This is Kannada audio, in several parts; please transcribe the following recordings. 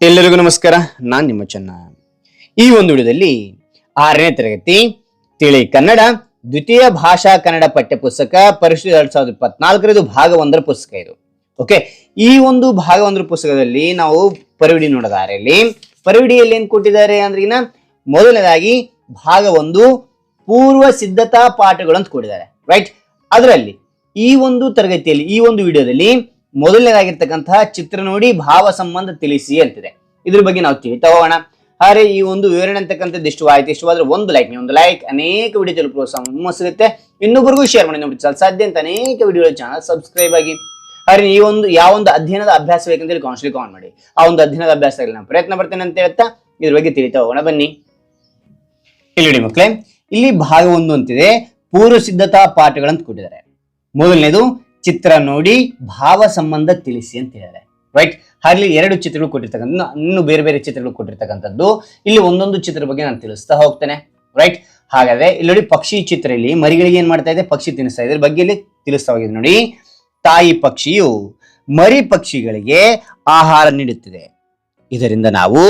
ಎಲ್ಲರಿಗೂ ನಮಸ್ಕಾರ. ನಾನ್ ನಿಮ್ಮ ಚೆನ್ನ. ಈ ಒಂದು ವಿಡಿಯೋದಲ್ಲಿ ಆರನೇ ತರಗತಿ ತಿಳಿ ಕನ್ನಡ, ದ್ವಿತೀಯ ಭಾಷಾ ಕನ್ನಡ ಪಠ್ಯ ಪುಸ್ತಕ ಪರಿಶುದ್ಧ ಎರಡ್ ಸಾವಿರದ ಇಪ್ಪತ್ನಾಲ್ಕರದು ಭಾಗ ಒಂದರ ಪುಸ್ತಕ ಇದು. ಓಕೆ ಈ ಒಂದು ಭಾಗ ಒಂದರ ಪುಸ್ತಕದಲ್ಲಿ ನಾವು ಪರಿವಿಡಿ ನೋಡೋದಾರೆ ಇಲ್ಲಿ ಪರಿವಿಡಿಯಲ್ಲಿ ಏನ್ ಕೊಟ್ಟಿದ್ದಾರೆ ಅಂದ್ರೆ ಮೊದಲನೇದಾಗಿ ಭಾಗ ಒಂದು ಪೂರ್ವ ಸಿದ್ಧತಾ ಪಾಠಗಳು ಅಂತ ಕೊಟ್ಟಿದ್ದಾರೆ. ರೈಟ್ ಅದರಲ್ಲಿ ಈ ಒಂದು ತರಗತಿಯಲ್ಲಿ, ಈ ಒಂದು ವಿಡಿಯೋದಲ್ಲಿ ಮೊದಲನೇದಾಗಿರ್ತಕ್ಕಂತಹ ಚಿತ್ರ ನೋಡಿ ಭಾವ ಸಂಬಂಧ ತಿಳಿಸಿ ಅಂತಿದೆ. ಇದ್ರ ಬಗ್ಗೆ ನಾವು ತಿಳಿತಾ ಹೋಗೋಣ ಹಾಗೆ ಈ ಒಂದು ವಿವರಣೆ ಅಂತಕ್ಕಂಥದ್ದು ಇಷ್ಟು ಆಯ್ತು ಇಷ್ಟವಾದ್ರೆ ಒಂದು ಲೈಕ್ ನೀವು ಒಂದು ಲೈಕ್ ಅನೇಕ ವಿಡಿಯೋ ತಲುಪುವ ಪ್ರೋತ್ಸಾಹ ಸಿಗುತ್ತೆ ಇನ್ನೊಬ್ಬರಿಗೂ ಶೇರ್ ಮಾಡಿ ನೋಡಿ ಸಾಧ್ಯ ಅಂತ ಅನೇಕ ವಿಡಿಯೋ ಚಾನಲ್ ಸಬ್ಸ್ಕ್ರೈಬ್ ಆಗಿ. ಹಾಗೆ ಈ ಒಂದು, ಯಾವ ಒಂದು ಅಧ್ಯಯನದ ಅಭ್ಯಾಸ ಬೇಕಂತೇಳಿ ಕೌನ್ಸಿಲಿಂಗ್ ಕಾನ್ ಮಾಡಿ. ಆ ಒಂದು ಅಧ್ಯಯನದ ಆಗಲಿ ನಾನು ಪ್ರಯತ್ನ ಪಡ್ತೇನೆ ಅಂತ ಹೇಳ್ತಾ ಇದ್ರ ಬಗ್ಗೆ ತಿಳಿತಾ ಹೋಗೋಣ ಬನ್ನಿ. ಇಲ್ಲಿ ನೋಡಿ ಮಕ್ಕಳೇ, ಇಲ್ಲಿ ಭಾಗ ಒಂದು ಅಂತಿದೆ. ಪೂರ್ವ ಸಿದ್ಧತಾ ಪಾಠಗಳಂತ ಕೊಟ್ಟಿದ್ದಾರೆ. ಮೊದಲನೇದು ಚಿತ್ರ ನೋಡಿ ಭಾವ ಸಂಬಂಧ ತಿಳಿಸಿ ಅಂತ ಹೇಳಿದ್ದಾರೆ ರೈಟ್ ಹಾಗೆ ಎರಡು ಚಿತ್ರಗಳು ಕೊಟ್ಟಿರ್ತಕ್ಕಂಥ ಇನ್ನು ಬೇರೆ ಬೇರೆ ಚಿತ್ರಗಳು ಕೊಟ್ಟಿರ್ತಕ್ಕಂಥದ್ದು. ಇಲ್ಲಿ ಒಂದೊಂದು ಚಿತ್ರ ಬಗ್ಗೆ ನಾನು ತಿಳಿಸ್ತಾ ಹೋಗ್ತೇನೆ. ರೈಟ್ ಹಾಗಾದ್ರೆ ಇಲ್ಲಿ ನೋಡಿ ಪಕ್ಷಿ ಚಿತ್ರ ಇಲ್ಲಿ. ಮರಿಗಳಿಗೆ ಏನ್ ಮಾಡ್ತಾ ಇದೆ? ಪಕ್ಷಿ ತಿನ್ನಿಸ್ತಾ ಇದೆ. ಬಗ್ಗೆ ಇಲ್ಲಿ ತಿಳಿಸ್ತಾ ಹೋಗಿದೆ ನೋಡಿ. ತಾಯಿ ಪಕ್ಷಿಯು ಮರಿ ಪಕ್ಷಿಗಳಿಗೆ ಆಹಾರ ನೀಡುತ್ತಿದೆ. ಇದರಿಂದ ನಾವು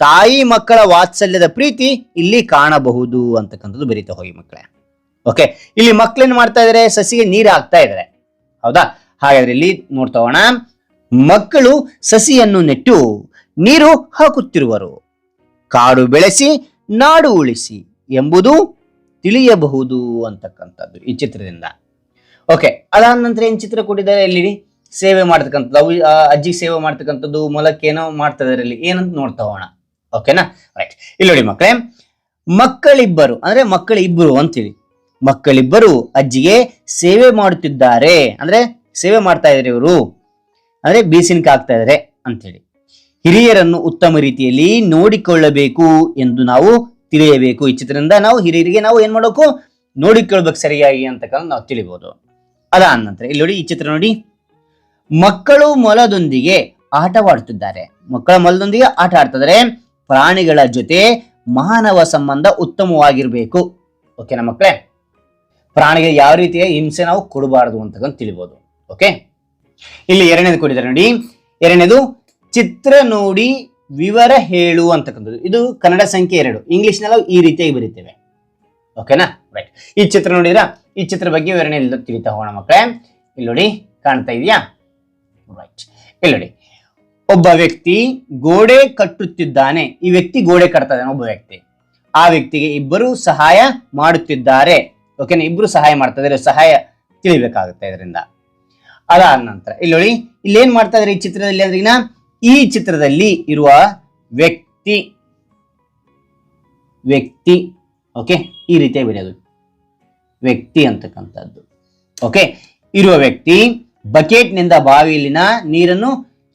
ತಾಯಿ ಮಕ್ಕಳ ವಾತ್ಸಲ್ಯದ ಪ್ರೀತಿ ಇಲ್ಲಿ ಕಾಣಬಹುದು ಅಂತಕ್ಕಂಥದ್ದು ಬರೀತಾ ಹೋಗಿ ಮಕ್ಕಳೇ. ಓಕೆ ಇಲ್ಲಿ ಮಕ್ಕಳೇನ್ ಮಾಡ್ತಾ ಇದಾರೆ? ಸಸಿಗೆ ನೀರು ಹಾಕ್ತಾ ಇದಾರೆ. ಹೌದಾ? ಹಾಗಾದ್ರೆ ಇಲ್ಲಿ ನೋಡ್ತಾ ಹೋಗೋಣ. ಮಕ್ಕಳು ಸಸಿಯನ್ನು ನೆಟ್ಟು ನೀರು ಹಾಕುತ್ತಿರುವರು. ಕಾಡು ಬೆಳೆಸಿ, ನಾಡು ಉಳಿಸಿ ಎಂಬುದು ತಿಳಿಯಬಹುದು ಅಂತಕ್ಕಂಥದ್ದು ಈ ಚಿತ್ರದಿಂದ. ಓಕೆ ಅದಾದ ನಂತರ ಏನ್ ಚಿತ್ರ ಕೊಟ್ಟಿದ್ದಾರೆ ಇಲ್ಲಿ ಸೇವೆ ಮಾಡ್ತಕ್ಕಂಥದ್ದು, ಅವು ಅಜ್ಜಿಗೆ ಸೇವೆ ಮಾಡ್ತಕ್ಕಂಥದ್ದು ಮೊಲಕ್ಕೇನೋ ಮಾಡ್ತಾ ಇದಾರೆ ಇಲ್ಲಿ ಏನಂತ ನೋಡ್ತಾ ಹೋಗೋಣ. ಓಕೆನಾ ರೈಟ್ ಇಲ್ಲಿ ನೋಡಿ ಮಕ್ಕಳೇ, ಮಕ್ಕಳಿಬ್ಬರು, ಅಂದ್ರೆ ಮಕ್ಕಳಿಬ್ಬರು ಅಂತೇಳಿ. ಮಕ್ಕಳಿಬ್ಬರು ಅಜ್ಜಿಗೆ ಸೇವೆ ಮಾಡುತ್ತಿದ್ದಾರೆ. ಅಂದ್ರೆ ಸೇವೆ ಮಾಡ್ತಾ ಇದ್ದಾರೆ ಇವರು. ಅಂದ್ರೆ ಬೀಸಿನ್ಕ ಆಗ್ತಾ ಇದಾರೆ ಅಂತೇಳಿ. ಹಿರಿಯರನ್ನು ಉತ್ತಮ ರೀತಿಯಲ್ಲಿ ನೋಡಿಕೊಳ್ಳಬೇಕು ಎಂದು ನಾವು ತಿಳಿಯಬೇಕು. ಈ ಚಿತ್ರದಿಂದ ನಾವು ಹಿರಿಯರಿಗೆ ನಾವು ಏನ್ ಮಾಡಬೇಕು? ನೋಡಿಕೊಳ್ಬೇಕು ಸರಿಯಾಗಿ ಅಂತಕ್ಕಂಥ ನಾವು ತಿಳಿಬಹುದು ಅದ ನಂತರ ಇಲ್ಲಿ ನೋಡಿ ಈ ಚಿತ್ರ ನೋಡಿ. ಮಕ್ಕಳು ಮೊಲದೊಂದಿಗೆ ಆಟವಾಡುತ್ತಿದ್ದಾರೆ. ಮಕ್ಕಳ ಮೊಲದೊಂದಿಗೆ ಆಟ ಆಡ್ತಿದ್ದಾರೆ. ಪ್ರಾಣಿಗಳ ಜೊತೆ ಮಾನವ ಸಂಬಂಧ ಉತ್ತಮವಾಗಿರ್ಬೇಕು. ಓಕೆನಾ ಮಕ್ಕಳೇ? ಪ್ರಾಣಿಗೆ ಯಾವ ರೀತಿಯ ಹಿಂಸೆ ನಾವು ಕೊಡಬಾರದು ಅಂತಕ್ಕಂಥ ತಿಳಿಬೋದು. ಓಕೆ ಇಲ್ಲಿ ಎರಡನೇದು ಕೊಟ್ಟಿದ್ದಾರೆ ನೋಡಿ. ಎರಡನೇದು ಚಿತ್ರ ನೋಡಿ ವಿವರ ಹೇಳು ಅಂತಕ್ಕಂಥದ್ದು. ಇದು ಕನ್ನಡ ಸಂಖ್ಯೆ ಎರಡು. ಇಂಗ್ಲಿಷ್ ನಾವು ಈ ರೀತಿಯಾಗಿ ಬರೀತೇವೆ. ಓಕೆನಾ ರೈಟ್ ಈ ಚಿತ್ರ ನೋಡಿದ್ರ? ಈ ಚಿತ್ರ ಬಗ್ಗೆ ವಿವರಣೆ ಎಲ್ಲ ತಿಳಿತಾ ಹೋಗೋಣ ಮಕ್ಕಳೇ. ಇಲ್ಲಿ ನೋಡಿ, ಕಾಣ್ತಾ ಇದೆಯಾ? ರೈಟ್ ಇಲ್ಲಿ ನೋಡಿ. ಒಬ್ಬ ವ್ಯಕ್ತಿ ಗೋಡೆ ಕಟ್ಟುತ್ತಿದ್ದಾನೆ. ಈ ವ್ಯಕ್ತಿ ಗೋಡೆ ಕಟ್ತಾ ಇದ್ದಾನೆ ಒಬ್ಬ ವ್ಯಕ್ತಿ. ಆ ವ್ಯಕ್ತಿಗೆ ಇಬ್ಬರು ಸಹಾಯ ಮಾಡುತ್ತಿದ್ದಾರೆ. ಓಕೆನಾ ಇಬ್ರು ಸಹಾಯ ಮಾಡ್ತಾ ಇದ್ರೆ ಸಹಾಯ ತಿಳಿಬೇಕಾಗುತ್ತೆ ಇದರಿಂದ. ಅದಾದ ನಂತರ ಇಲ್ಲಿ ನೋಡಿ ಇಲ್ಲಿ ಏನ್ ಮಾಡ್ತಾ ಇದ್ರೆ ಈ ಚಿತ್ರದಲ್ಲಿ ಅಂದ್ರೆ ಇನ್ನ? ಈ ಚಿತ್ರದಲ್ಲಿ ಇರುವ ವ್ಯಕ್ತಿ ವ್ಯಕ್ತಿ ಓಕೆ ಈ ರೀತಿಯ ಬರೆಯೋದು. ವ್ಯಕ್ತಿ ಅಂತಕ್ಕಂಥದ್ದು. ಓಕೆ ಇರುವ ವ್ಯಕ್ತಿ ಬಕೆಟ್ನಿಂದ ಬಾವಿಯಲ್ಲಿನ ನೀರನ್ನು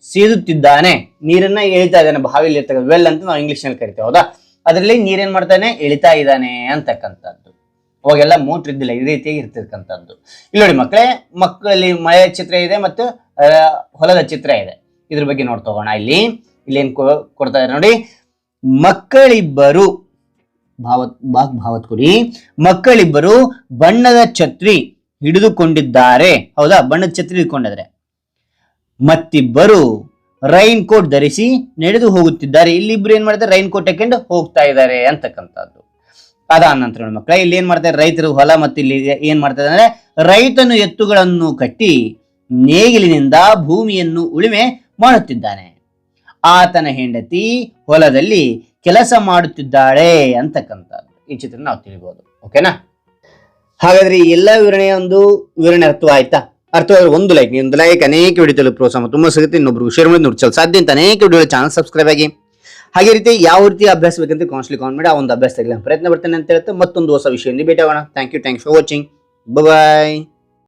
ಸೇದುತ್ತಿದ್ದಾನೆ. ನೀರನ್ನ ಎಳಿತಾ ಇದ್ದಾನೆ. ಬಾವಿಯಲ್ಲಿ ವೆಲ್ ಅಂತ ನಾವು ಇಂಗ್ಲಿಷ್ನಲ್ಲಿ ಕರಿತೇವೆ, ಹೌದಾ? ಅದರಲ್ಲಿ ನೀರೇನ್ ಮಾಡ್ತಾನೆ? ಎಳಿತಾ ಇದ್ದಾನೆ ಅಂತಕ್ಕಂಥದ್ದು. ಅವಾಗೆಲ್ಲ ಮೋಟ್ರ್ ಇದ್ದಿಲ್ಲ ಈ ರೀತಿಯಾಗಿ ಇರ್ತಿರ್ತಕ್ಕಂಥದ್ದು ಇಲ್ಲಿ ನೋಡಿ ಮಕ್ಕಳೇ, ಮಕ್ಕಳಲ್ಲಿ ಮಳೆಯ ಚಿತ್ರ ಇದೆ ಮತ್ತು ಹೊಲದ ಚಿತ್ರ ಇದೆ. ಇದ್ರ ಬಗ್ಗೆ ನೋಡ್ತೋಗೋಣ ಇಲ್ಲಿ. ಇಲ್ಲಿ ಏನ್ ಕೊ- ಕೊಡ್ತಾ ಇದ್ದಾರೆ ನೋಡಿ. ಮಕ್ಕಳಿಬ್ಬರು, ಭಾವತ್ ಬಾಕ್ ಭಾವತ್ ಕೊಡಿ. ಮಕ್ಕಳಿಬ್ಬರು ಬಣ್ಣದ ಛತ್ರಿ ಹಿಡಿದುಕೊಂಡಿದ್ದಾರೆ. ಹೌದಾ? ಬಣ್ಣದ ಛತ್ರಿ ಹಿಡ್ಕೊಂಡಿದ್ದಾರೆ. ಮತ್ತಿಬ್ಬರು ರೈನ್ ಕೋಟ್ ಧರಿಸಿ ನಡೆದು ಹೋಗುತ್ತಿದ್ದಾರೆ. ಇಲ್ಲಿಬ್ರು ಏನ್ ಮಾಡ್ತಾರೆ ರೈನ್ ಕೋಟ್ ಹಾಕೊಂಡು ಹೋಗ್ತಾ ಇದ್ದಾರೆ ಅಂತಕ್ಕಂಥದ್ದು. ನಂತರ ನೋಡಿ ಮಕ್ಕಳ, ಇಲ್ಲಿ ಏನ್ ಮಾಡ್ತಾರೆ? ರೈತರು ಹೊಲ ಮತ್ತು ಇಲ್ಲಿ ಏನ್ ಮಾಡ್ತಾರೆ ಅಂದ್ರೆ ರೈತನು ಎತ್ತುಗಳನ್ನು ಕಟ್ಟಿ ನೇಗಿಲಿನಿಂದ ಭೂಮಿಯನ್ನು ಉಳುಮೆ ಮಾಡುತ್ತಿದ್ದಾನೆ. ಆತನ ಹೆಂಡತಿ ಹೊಲದಲ್ಲಿ ಕೆಲಸ ಮಾಡುತ್ತಿದ್ದಾಳೆ ಅಂತಕ್ಕಂಥದ್ದು. ಈ ಚಿತ್ರ ನಾವು ತಿಳಿಬಹುದು ಓಕೆನಾ ಹಾಗಾದ್ರೆ ಎಲ್ಲ ವಿವರಣೆಯ ಒಂದು ವಿವರಣೆ ಅರ್ಥವಾಯ್ತಾ ಅರ್ಥವಾದ್ರೆ ಒಂದು ಲೈಕ್ ಒಂದು ಲೈಕ್ ಅನೇಕ ವಿಡಿಯೋ ಪ್ರೋತ್ಸಾಹ ತುಂಬಾ ಸಿಗುತ್ತೆ. ಇನ್ನೊಬ್ರು ಶೇರ್ ಮಾಡಿ ನೋಡಿ ಸಾಧ್ಯ ಅಂತ ಅನೇಕ ವಿಡಿಯೋ ಚಾನಲ್ ಸಬ್ಸ್ಕ್ರೈಬ್ ಆಗಿ. ಹಾಗೆ ರೀತಿ ಯಾವ ರೀತಿ ಅಭ್ಯಾಸ ಬೇಕಂತ ಕೌನ್ಸಿಲಿಂಗ್ ಕಾನ್ ಮಾಡಿ ಆ ಒಂದು ಅಭ್ಯಾಸ ತೆಗೆಲ್ಲ ಪ್ರಯತ್ನ ಬರ್ತೇನೆ ಅಂತ ಹೇಳ್ತಾ ಮತ್ತೊಂದು ಹೊಸ ವಿಷಯದಿಂದ ಭೇಟಿ ಆಗೋಣ thank you thanks for watching bye